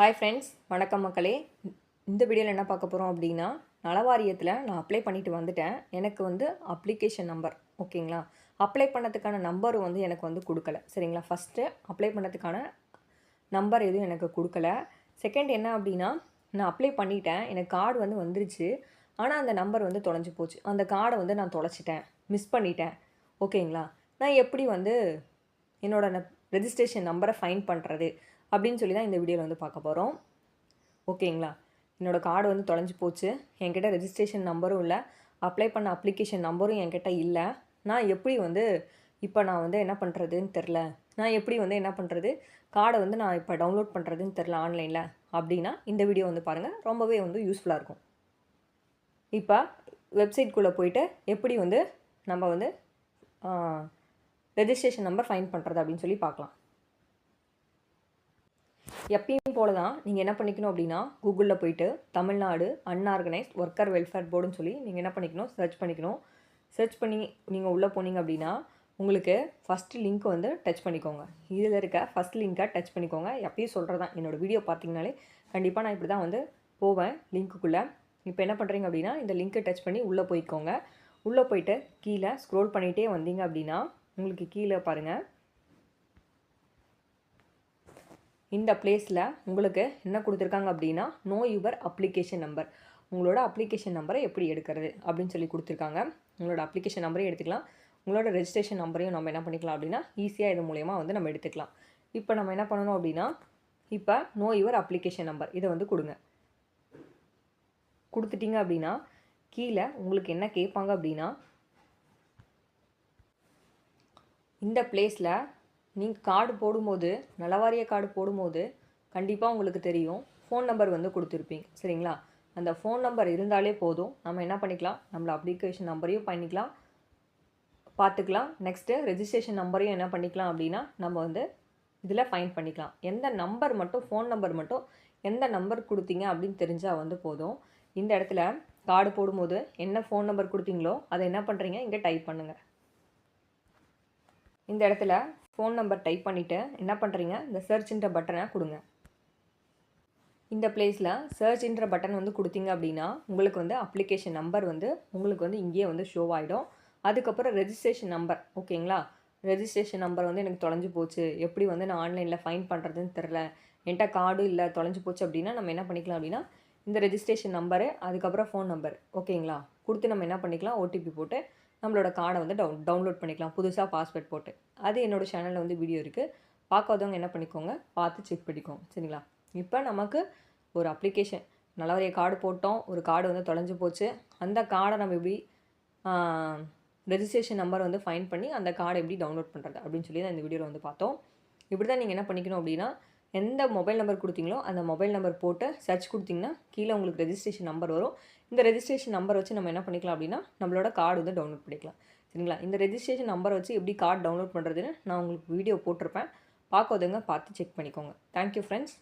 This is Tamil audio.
ஹாய் ஃப்ரெண்ட்ஸ் வணக்கம் மக்களே. இந்த வீடியோவில் என்ன பார்க்க போகிறோம் அப்படின்னா நலவாரியத்தில் நான் அப்ளை பண்ணிட்டு வந்துட்டேன். எனக்கு வந்து அப்ளிகேஷன் நம்பர் ஓகேங்களா? அப்ளை பண்ணதுக்கான நம்பர் வந்து எனக்கு வந்து கொடுக்கல. சரிங்களா? ஃபஸ்ட்டு அப்ளை பண்ணதுக்கான நம்பர் எதுவும் எனக்கு கொடுக்கல. செகண்ட் என்ன அப்படின்னா நான் அப்ளை பண்ணிட்டேன். எனக்கு கார்டு வந்து வந்துருச்சு. ஆனால் அந்த நம்பர் வந்து தொலைஞ்சு போச்சு. அந்த கார்டை வந்து நான் தொலைச்சிட்டேன். மிஸ் பண்ணிட்டேன். ஓகேங்களா? நான் எப்படி வந்து என்னோட ரெஜிஸ்ட்ரேஷன் நம்பரை ஃபைன் பண்ணுறது அப்படின்னு சொல்லி தான் இந்த வீடியோவில் வந்து பார்க்க போகிறோம் ஓகேங்களா? என்னோடய கார்டு வந்து தொலைஞ்சு போச்சு. என்கிட்ட ரெஜிஸ்ட்ரேஷன் நம்பரும் இல்லை. அப்ளை பண்ண அப்ளிகேஷன் நம்பரும் என்கிட்ட இல்லை. நான் எப்படி வந்து இப்போ நான் வந்து என்ன பண்ணுறதுன்னு தெரில. நான் எப்படி வந்து என்ன பண்ணுறது கார்டை வந்து நான் இப்போ டவுன்லோட் பண்ணுறதுன்னு தெரில ஆன்லைனில் அப்படின்னா இந்த வீடியோ வந்து பாருங்கள் ரொம்பவே வந்து யூஸ்ஃபுல்லாக இருக்கும். இப்போ வெப்சைட்குள்ளே போயிட்டு எப்படி வந்து நம்ம வந்து ரெஜிஸ்ட்ரேஷன் நம்பர் ஃபைன் பண்ணுறது அப்படின்னு சொல்லி பார்க்கலாம். எப்பயும் போல தான் நீங்கள் என்ன பண்ணிக்கணும் அப்படின்னா கூகுளில் போயிட்டு தமிழ்நாடு அன்ஆர்கனைஸ்ட் ஒர்க்கர் வெல்ஃபேர் போர்டுன்னு சொல்லி நீங்கள் என்ன பண்ணிக்கணும்? சர்ச் பண்ணிக்கணும். சர்ச் பண்ணி நீங்கள் உள்ளே போனீங்க அப்படின்னா உங்களுக்கு ஃபஸ்ட்டு லிங்க் வந்து டச் பண்ணிக்கோங்க. இதில் இருக்க ஃபஸ்ட் லிங்க்கை டச் பண்ணிக்கோங்க. எப்பயும் சொல்கிறது தான் என்னோடய வீடியோ பார்த்தீங்கனாலே கண்டிப்பாக நான் இப்படி தான் வந்து போவேன் லிங்க்குள்ளே இப்போ என்ன பண்ணுறீங்க அப்படின்னா இந்த லிங்க்கை டச் பண்ணி உள்ளே போய்க்கோங்க. உள்ளே போயிட்டு கீழே ஸ்க்ரோல் பண்ணிகிட்டே வந்தீங்க அப்படின்னா உங்களுக்கு கீழே பாருங்கள் இந்த பிளேஸில் உங்களுக்கு என்ன கொடுத்துருக்காங்க அப்படின்னா நோ யுவர் அப்ளிகேஷன் நம்பர் உங்களோட அப்ளிகேஷன் நம்பரை எப்படி எடுக்கிறது அப்படின்னு சொல்லி கொடுத்துருக்காங்க. உங்களோட அப்ளிகேஷன் நம்பரையும் எடுத்துக்கலாம். உங்களோட ரெஜிஸ்ட்ரேஷன் நம்பரையும் நம்ம என்ன பண்ணிக்கலாம் அப்படின்னா ஈஸியாக இது மூலயமா வந்து நம்ம எடுத்துக்கலாம். இப்போ நம்ம என்ன பண்ணணும் அப்படின்னா இப்போ நோ யுவர் அப்ளிகேஷன் நம்பர் இதை வந்து கொடுங்க. கொடுத்துட்டீங்க அப்படின்னா கீழே உங்களுக்கு என்ன கேட்பாங்க அப்படின்னா இந்த பிளேஸில் நீங்கள் கார்டு போடும்போது நலவாரிய கார்டு போடும்போது கண்டிப்பாக உங்களுக்கு தெரியும். ஃபோன் நம்பர் வந்து கொடுத்துருப்பீங்க. சரிங்களா? அந்த ஃபோன் நம்பர் இருந்தாலே போதும். நம்ம என்ன பண்ணிக்கலாம்? நம்மளை அப்ளிகேஷன் நம்பரையும் பண்ணிக்கலாம். பார்த்துக்கலாம் நெக்ஸ்ட்டு ரெஜிஸ்ட்ரேஷன் நம்பரையும் என்ன பண்ணிக்கலாம் அப்படின்னா நம்ம வந்து இதில் ஃபைன் பண்ணிக்கலாம். எந்த நம்பர் மட்டும் ஃபோன் நம்பர் மட்டும் எந்த நம்பர் கொடுத்தீங்க அப்படின்னு தெரிஞ்சால் வந்து போதும். இந்த இடத்துல கார்டு போடும்போது என்ன ஃபோன் நம்பர் கொடுத்தீங்களோ அதை என்ன பண்ணுறீங்க இங்கே டைப் பண்ணுங்கள் இந்த இடத்துல ஃபோன் நம்பர் டைப் பண்ணிவிட்டு என்ன பண்ணுறீங்க இந்த சர்ச்ன்ற பட்டனை கொடுங்க. இந்த பிளேஸில் சர்ச்ன்ற பட்டன் வந்து கொடுத்தீங்க அப்படின்னா உங்களுக்கு வந்து அப்ளிகேஷன் நம்பர் வந்து உங்களுக்கு வந்து இங்கேயே வந்து ஷோ ஆகிடும் அதுக்கப்புறம் ரெஜிஸ்ட்ரேஷன் நம்பர் ஓகேங்களா ரெஜிஸ்ட்ரேஷன் நம்பர் வந்து எனக்கு தொலைஞ்சு போச்சு. எப்படி வந்து நான் ஆன்லைனில் ஃபைன் பண்ணுறதுன்னு தெரில என்கிட்ட கார்டு இல்லை தொலைஞ்சு போச்சு அப்படின்னா நம்ம என்ன பண்ணிக்கலாம் அப்படின்னா இந்த ரெஜிஸ்ட்ரேஷன் நம்பரு அதுக்கப்புறம் ஃபோன் நம்பர் ஓகேங்களா கொடுத்து நம்ம என்ன பண்ணிக்கலாம்? ஓடிபி போட்டு நம்மளோட கார்டை வந்து டவுன் டவுன்லோட் பண்ணிக்கலாம். புதுசாக பாஸ்வேர்ட் போட்டு. அது என்னோடய சேனலில் வந்து வீடியோ இருக்குது பார்க்காதவங்க என்ன பண்ணிக்கோங்க? பார்த்து செக் பண்ணிக்கோங்க. சரிங்களா? இப்போ நமக்கு ஒரு அப்ளிகேஷன் நல்லவரைய கார்டு போட்டோம். ஒரு கார்டு வந்து தொலைஞ்சு போச்சு. அந்த கார்டை நம்ம எப்படி ரெஜிஸ்ட்ரேஷன் நம்பர் வந்து ஃபைன் பண்ணி அந்த கார்டை எப்படி டவுன்லோட் பண்ணுறது அப்படின்னு சொல்லி தான் இந்த வீடியோவில் வந்து பார்த்தோம். இப்படி தான் நீங்கள் என்ன பண்ணிக்கணும் அப்படின்னா எந்த மொபைல் நம்பர் கொடுத்தீங்களோ அந்த மொபைல் நம்பர் போட்டு சர்ச் கொடுத்தீங்கன்னா கீழே உங்களுக்கு ரெஜிஸ்ட்ரேஷன் நம்பர் வரும். இந்த ரெஜிஸ்ட்ரேஷன் நம்பர் வச்சு நம்ம என்ன பண்ணிக்கலாம் அப்படின்னா நம்மளோட கார்டு வந்து டவுன்லோட் பண்ணிக்கலாம். சரிங்களா? இந்த ரெஜிஸ்ட்ரேஷன் நம்பர் வச்சு எப்படி கார்டு டவுன்லோட் பண்ணுறதுன்னு நான் உங்களுக்கு வீடியோ போட்டிருப்பேன். பார்க்காதவங்க பார்த்து செக் பண்ணிக்கோங்க. Thank you friends